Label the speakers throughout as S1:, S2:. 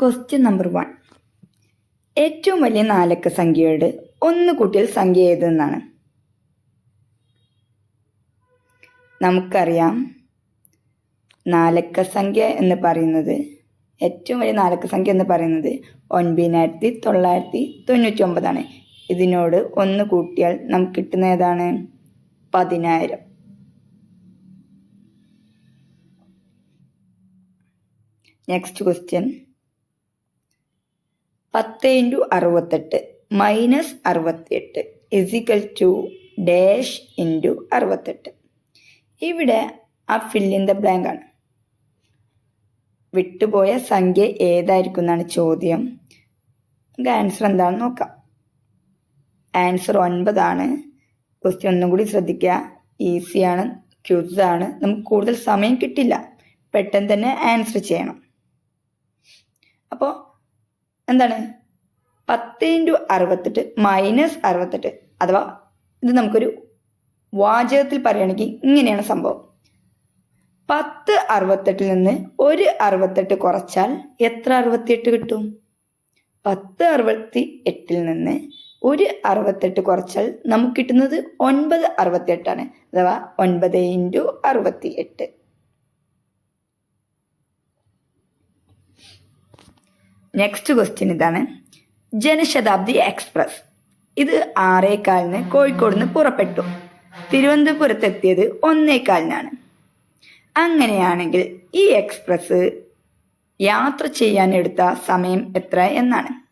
S1: Question number one ഏറ്റവും വലിയ നാലക്ക സംഖ്യയുടെ ഒന്ന് കൂട്ടിയാൽ സംഖ്യ ഏതെന്നാണ്? നമുക്കറിയാം. നാലക്ക സംഖ്യ എന്ന് പറയുന്നത് ഏറ്റവും വലിയ നാലക്ക സംഖ്യ എന്ന് പറയുന്നത് ഒൻപതിനായിരത്തി തൊള്ളായിരത്തി തൊണ്ണൂറ്റി ഒമ്പതാണ് ഇതിനോട് ഒന്ന് കൂട്ടിയാൽ നമുക്ക് കിട്ടുന്ന ഏതാണ്? പതിനായിരം. നെക്സ്റ്റ് ക്വസ്റ്റ്യൻ പത്ത് ഇന്റു അറുപത്തെട്ട് മൈനസ് അറുപത്തിയെട്ട് is equal to dash into അറുപത്തെട്ട്. ഇവിടെ ആ ഫില്ലിൻ ദ ബ്ലാങ്ക് ആണ്. വിട്ടുപോയ സംഖ്യ ഏതായിരിക്കും എന്നാണ് ചോദ്യം. നമുക്ക് ആൻസർ എന്താണെന്ന് നോക്കാം. ആൻസർ ഒൻപതാണ് ക്വസ്റ്റ്യൻ ഒന്നും കൂടി ശ്രദ്ധിക്കുക. ഈസിയാണ് ക്യൂസാണ് നമുക്ക് കൂടുതൽ സമയം കിട്ടില്ല. പെട്ടെന്ന് തന്നെ ആൻസർ ചെയ്യണം. അപ്പോൾ എന്താണ്? പത്ത് ഇന്റു അറുപത്തെട്ട് മൈനസ് അറുപത്തെട്ട്. അഥവാ ഇത് നമുക്കൊരു വാചകത്തിൽ പറയുകയാണെങ്കിൽ ഇങ്ങനെയാണ് സംഭവം. പത്ത് അറുപത്തെട്ടിൽ നിന്ന് ഒരു അറുപത്തെട്ട് കുറച്ചാൽ എത്ര അറുപത്തിയെട്ട് കിട്ടും? പത്ത് അറുപത്തി എട്ടിൽ നിന്ന് ഒരു അറുപത്തെട്ട് കുറച്ചാൽ നമുക്ക് കിട്ടുന്നത് ഒൻപത് അറുപത്തിയെട്ടാണ്. അഥവാ ഒൻപത് ഇന്റു അറുപത്തി എട്ട് നെക്സ്റ്റ് ക്വസ്റ്റ്യൻ ഇതാണ്. ജനശതാബ്ദി എക്സ്പ്രസ് ഇത് ആറേകാലിന് കോഴിക്കോട് നിന്ന് പുറപ്പെട്ടു. തിരുവനന്തപുരത്തെത്തിയത് ഒന്നേകാലിനാണ്. അങ്ങനെയാണെങ്കിൽ ഈ എക്സ്പ്രസ് യാത്ര ചെയ്യാൻ എടുത്ത സമയം എത്ര എന്നാണ്?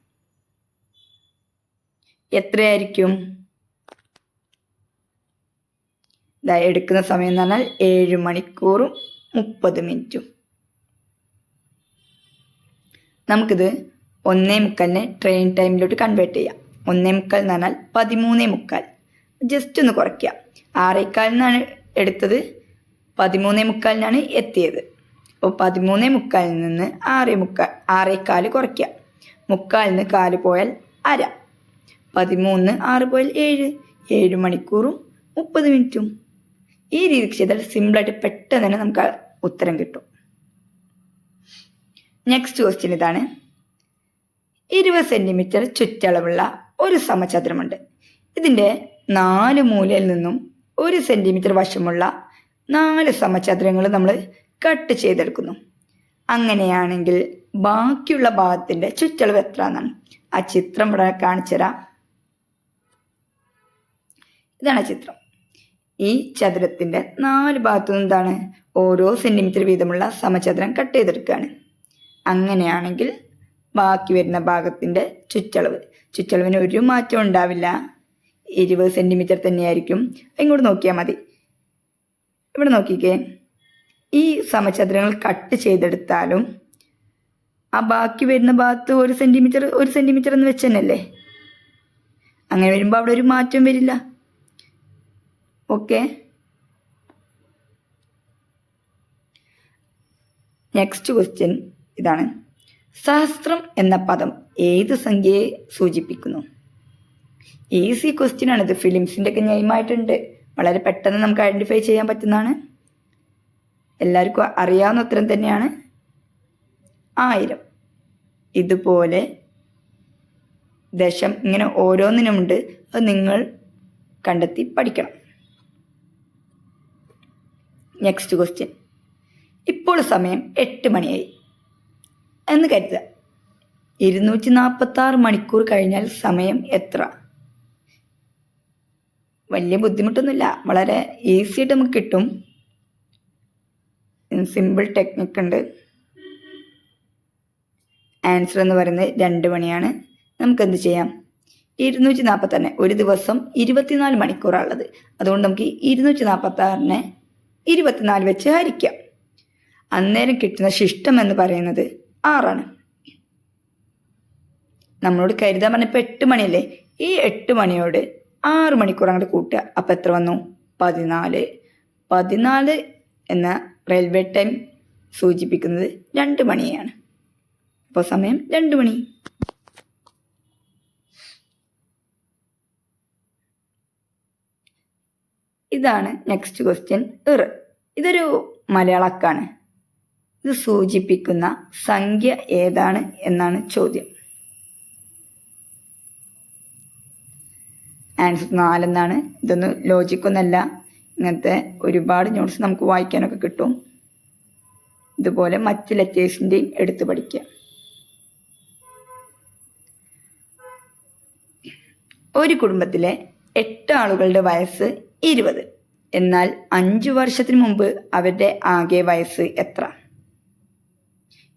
S1: എത്രയായിരിക്കും? എടുക്കുന്ന സമയം എന്ന് പറഞ്ഞാൽ ഏഴ് മണിക്കൂറും മുപ്പത് മിനിറ്റും. നമുക്കിത് ഒന്നേ മുക്കാലിനെ ട്രെയിൻ ടൈമിലോട്ട് കൺവേർട്ട് ചെയ്യാം. ഒന്നേ മുക്കാൽ എന്ന് പറഞ്ഞാൽ പതിമൂന്നേ മുക്കാൽ. ജസ്റ്റ് ഒന്ന് കുറയ്ക്കുക. ആറേക്കാലിനാണ് എടുത്തത്. പതിമൂന്നേ മുക്കാലിനാണ് എത്തിയത്. അപ്പോൾ പതിമൂന്നേ മുക്കാലിൽ നിന്ന് ആറേ മുക്കാൽ ആറേക്കാൽ കുറയ്ക്കുക. മുക്കാലിന് കാൽ പോയാൽ അര. പതിമൂന്ന് ആറ് പോയാൽ ഏഴ്. ഏഴ് മണിക്കൂറും മുപ്പത് മിനിറ്റും. ഈ രീതിക്ക് ചെയ്താൽ സിമ്പിളായിട്ട് പെട്ടെന്ന് തന്നെ നമുക്ക് ഉത്തരം കിട്ടും. നെക്സ്റ്റ് ക്വസ്റ്റ്യൻ ഇതാണ്. ഇരുപത് സെന്റിമീറ്റർ ചുറ്റളവുള്ള ഒരു സമചതുരമുണ്ട്. ഇതിന്റെ നാല് മൂലയിൽ നിന്നും ഒരു സെന്റിമീറ്റർ വശമുള്ള നാല് സമചതുരങ്ങൾ നമ്മൾ കട്ട് ചെയ്തെടുക്കുന്നു. അങ്ങനെയാണെങ്കിൽ ബാക്കിയുള്ള ഭാഗത്തിന്റെ ചുറ്റളവ് എത്ര എന്നാണ് ആ ചിത്രം ഇവിടെ കാണിച്ചുതരാം ഇതാണ് ആ ചിത്രം. ഈ ചതുരത്തിന്റെ നാല് ഭാഗത്തു നിന്നാണ് ഓരോ സെന്റിമീറ്റർ വീതമുള്ള സമചതുരം കട്ട് ചെയ്തെടുക്കുകയാണ്. അങ്ങനെയാണെങ്കിൽ ബാക്കി വരുന്ന ഭാഗത്തിന്റെ ചുറ്റളവ്. ചുറ്റളവിന് ഒരു മാറ്റം ഉണ്ടാവില്ല. ഇരുപത് സെന്റിമീറ്റർ തന്നെയായിരിക്കും. ഇങ്ങോട്ട് നോക്കിയാൽ മതി. ഇവിടെ നോക്കിക്കേ. ഈ സമചതുരങ്ങൾ കട്ട് ചെയ്തെടുത്താലും ആ ബാക്കി വരുന്ന ഭാഗത്ത് ഒരു സെന്റിമീറ്റർ ഒരു സെന്റിമീറ്റർ എന്ന് വെച്ചെന്നല്ലേ അങ്ങനെ വരുമ്പോൾ അവിടെ ഒരു മാറ്റം വരില്ല. ഓക്കെ. നെക്സ്റ്റ് ക്വസ്റ്റ്യൻ ഇതാണ്. സഹസ്രം എന്ന പദം ഏത് സംഖ്യയെ സൂചിപ്പിക്കുന്നു? ഈസി ക്വസ്റ്റ്യൻ ആണ് ഇത് ഫിലിംസിന്റെ ഒക്കെ നെയിമായിട്ടുണ്ട് വളരെ പെട്ടെന്ന് നമുക്ക് ഐഡന്റിഫൈ ചെയ്യാൻ പറ്റുന്നതാണ്. എല്ലാവർക്കും അറിയാവുന്ന ഉത്തരം തന്നെയാണ് ആയിരം. ഇതുപോലെ ദശം ഇങ്ങനെ ഓരോന്നിനുമുണ്ട്. അത് നിങ്ങൾ കണ്ടെത്തി പഠിക്കണം. നെക്സ്റ്റ് ക്വസ്റ്റ്യൻ ഇപ്പോൾ സമയം എട്ട് മണിയായി. എന്ന് കരുതുക. ഇരുന്നൂറ്റി നാൽപ്പത്തി ആറ് മണിക്കൂർ കഴിഞ്ഞാൽ സമയം എത്ര? വലിയ ബുദ്ധിമുട്ടൊന്നുമില്ല. വളരെ ഈസി ആയിട്ട് നമുക്ക് കിട്ടും. സിമ്പിൾ ടെക്നിക്ക് ഉണ്ട്. ആൻസർ എന്ന് പറയുന്നത് രണ്ട് മണിയാണ്. നമുക്ക് എന്ത് ചെയ്യാം? ഇരുന്നൂറ്റി നാൽപ്പത്തി ഒരു ദിവസം ഇരുപത്തിനാല് മണിക്കൂറാണുള്ളത് അതുകൊണ്ട് നമുക്ക് ഇരുന്നൂറ്റി നാൽപ്പത്തി ആറിനെ ഇരുപത്തിനാല് വെച്ച് ഹരിക്കാം. അന്നേരം കിട്ടുന്ന ശിഷ്ടം എന്ന് പറയുന്നത് ആറാണ്. നമ്മളോട് കരുതാൻ പറഞ്ഞപ്പോൾ എട്ട് മണിയല്ലേ? ഈ എട്ട് മണിയോട് ആറ് മണിക്കൂർ അങ്ങോട്ട് കൂട്ടുക. അപ്പം എത്ര വന്നു? പതിനാല്. പതിനാല് എന്ന റെയിൽവേ ടൈം സൂചിപ്പിക്കുന്നത് രണ്ട് മണിയാണ്. അപ്പോൾ സമയം രണ്ട് മണി. ഇതാണ് നെക്സ്റ്റ് ക്വസ്റ്റ്യൻ ഇറ്. ഇതൊരു മലയാളക്കാണ്. ഇത് സൂചിപ്പിക്കുന്ന സംഖ്യ ഏതാണ് എന്നാണ് ചോദ്യം. ആൻസർ നാലെന്നാണ്. ഇതൊന്നും ലോജിക്കൊന്നല്ല ഇങ്ങനത്തെ ഒരുപാട് നോട്ട്സ് നമുക്ക് വായിക്കാനൊക്കെ കിട്ടും. ഇതുപോലെ മറ്റ് ലെറ്റേഴ്സിന്റെയും എടുത്ത് പഠിക്കുക. ഒരു കുടുംബത്തിലെ എട്ട് ആളുകളുടെ വയസ്സ് ഇരുപത്. എന്നാൽ അഞ്ചു വർഷത്തിന് മുമ്പ് അവരുടെ ആകെ വയസ്സ് എത്ര?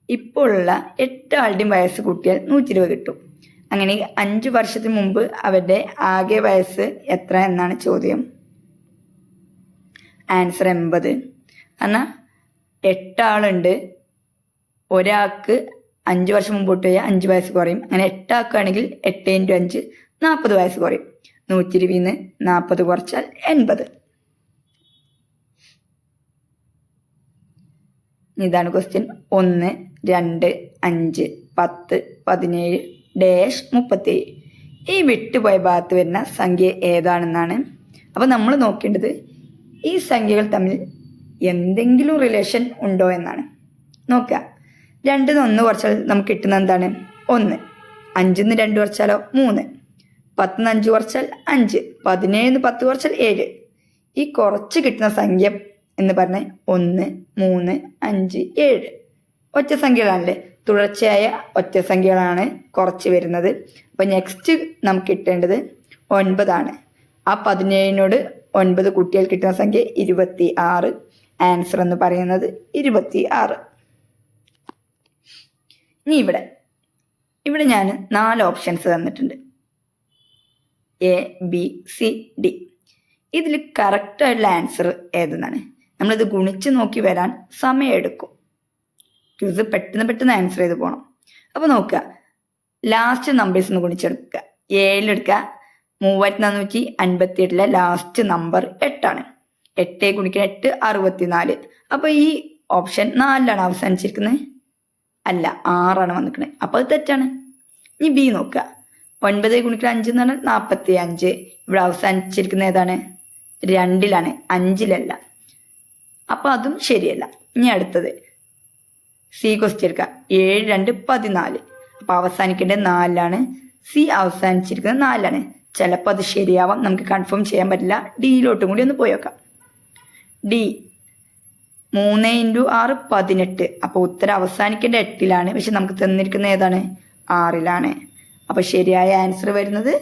S1: ഇപ്പോഴുള്ള എട്ട് ആളുടെയും വയസ്സ് കൂട്ടിയാൽ നൂറ്റി ഇരുപത് കിട്ടും. അങ്ങനെ അഞ്ചു വർഷത്തിന് മുമ്പ് അവരുടെ ആകെ വയസ്സ് എത്ര എന്നാണ് ചോദ്യം. ആൻസർ എൺപത്. എന്നാൽ എട്ടാളുണ്ട്. ഒരാൾക്ക് അഞ്ച് വർഷം മുമ്പോട്ട് പോയാൽ അഞ്ച് വയസ്സ് കുറയും. അങ്ങനെ എട്ടാക്കുകയാണെങ്കിൽ എട്ട് ഇന്റു അഞ്ച് നാൽപ്പത് വയസ്സ് കുറയും. നൂറ്റി ഇരുപതിൽ നിന്ന് നാൽപ്പത് കുറച്ചാൽ എൺപത്. ഇതാണ് ക്വസ്റ്റ്യൻ ഒന്ന്. രണ്ട് അഞ്ച് പത്ത് പതിനേഴ് ഡാഷ് മുപ്പത്തേഴ് ഈ വിട്ടുപോയ ഭാഗത്ത് വരുന്ന സംഖ്യ ഏതാണെന്നാണ്? അപ്പോൾ നമ്മൾ നോക്കേണ്ടത് ഈ സംഖ്യകൾ തമ്മിൽ എന്തെങ്കിലും റിലേഷൻ ഉണ്ടോ എന്നാണ്. നോക്കുക. നിന്ന് ഒന്ന് കുറച്ചാൽ നമുക്ക് കിട്ടുന്ന എന്താണ്? ഒന്ന്. അഞ്ചിന്ന് രണ്ട് കുറച്ചാലോ? മൂന്ന്. പത്തിന്ന് അഞ്ച് കുറച്ചാൽ അഞ്ച്. പതിനേഴിന്ന് പത്ത് കുറച്ചാൽ ഏഴ്. ഈ കുറച്ച് കിട്ടുന്ന സംഖ്യ എന്ന് പറഞ്ഞാൽ ഒന്ന് മൂന്ന് അഞ്ച് ഏഴ്. ഒറ്റ സംഖ്യകളാണല്ലേ തുടർച്ചയായ ഒറ്റ സംഖ്യകളാണ് കുറച്ച് വരുന്നത്. അപ്പോൾ നെക്സ്റ്റ് നമുക്ക് കിട്ടേണ്ടത് ഒൻപതാണ്. ആ പതിനേഴിനോട് ഒൻപത് കുട്ടികൾ കിട്ടുന്ന സംഖ്യ ഇരുപത്തി ആറ് ആൻസർ എന്ന് പറയുന്നത് ഇരുപത്തി ആറ് ഇനി ഇവിടെ. ഇവിടെ ഞാൻ നാല് ഓപ്ഷൻസ് തന്നിട്ടുണ്ട്. എ ബി സി ഡി ഇതിൽ കറക്റ്റായിട്ടുള്ള ആൻസർ ഏതെന്നാണ്? നമ്മളിത് ഗുണിച്ച് നോക്കി വരാൻ സമയമെടുക്കും. ക്യൂസ് പെട്ടെന്ന് പെട്ടെന്ന് ആൻസർ ചെയ്ത് പോകണം അപ്പോൾ നോക്കുക. ലാസ്റ്റ് നമ്പേഴ്സ് ഒന്ന് ഗുണിച്ചെടുക്കുക. ഏഴിലെടുക്കുക മൂവായിരത്തി നാനൂറ്റി അൻപത്തി എട്ടിലെ ലാസ്റ്റ് നമ്പർ എട്ടാണ്. എട്ട് ഗുണിക്കുക എട്ട് അറുപത്തിനാല്. അപ്പോൾ ഈ ഓപ്ഷൻ നാലിലാണ് അവസാനിച്ചിരിക്കുന്നത്. അല്ല ആറാണ് വന്നിരിക്കുന്നത് അപ്പോൾ അത് തെറ്റാണ്. ഇനി ബി നോക്കുക. ഒൻപത് ഗുണിക്കുക അഞ്ച് എന്ന് പറഞ്ഞാൽ നാൽപ്പത്തി അഞ്ച്. ഇവിടെ അവസാനിച്ചിരിക്കുന്ന ഏതാണ്? രണ്ടിലാണ്. അഞ്ചിലല്ല. അപ്പോൾ അതും ശരിയല്ല. ഇനി അടുത്തത്. സി ക്വസ്റ്റ്യൻ ഏഴ് രണ്ട് പതിനാല്. അപ്പോൾ അവസാനിക്കേണ്ടത് നാലിലാണ്. സി അവസാനിച്ചിരിക്കുന്നത് നാലിലാണ്. ചിലപ്പോൾ അത് ശരിയാവാം. നമുക്ക് കൺഫേം ചെയ്യാൻ പറ്റില്ല. ഡിയിലോട്ടും കൂടി ഒന്ന് പോയേക്കാം ഡി മൂന്ന് ഇന്റു ആറ് പതിനെട്ട്. അപ്പോൾ ഉത്തരം അവസാനിക്കേണ്ട എട്ടിലാണ്. പക്ഷെ നമുക്ക് തന്നിരിക്കുന്ന ഏതാണ്? ആറിലാണ്. അപ്പോൾ ശരിയായ ആൻസർ വരുന്നത്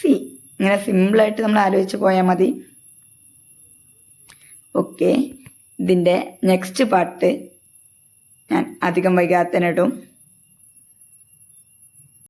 S1: സി ഇങ്ങനെ സിമ്പിളായിട്ട് നമ്മൾ ആലോചിച്ച് പോയാൽ മതി. ഓക്കെ ഇതിന്റെ നെക്സ്റ്റ് പാർട്ട് ഞാൻ അധികം വൈകാത്തനിടും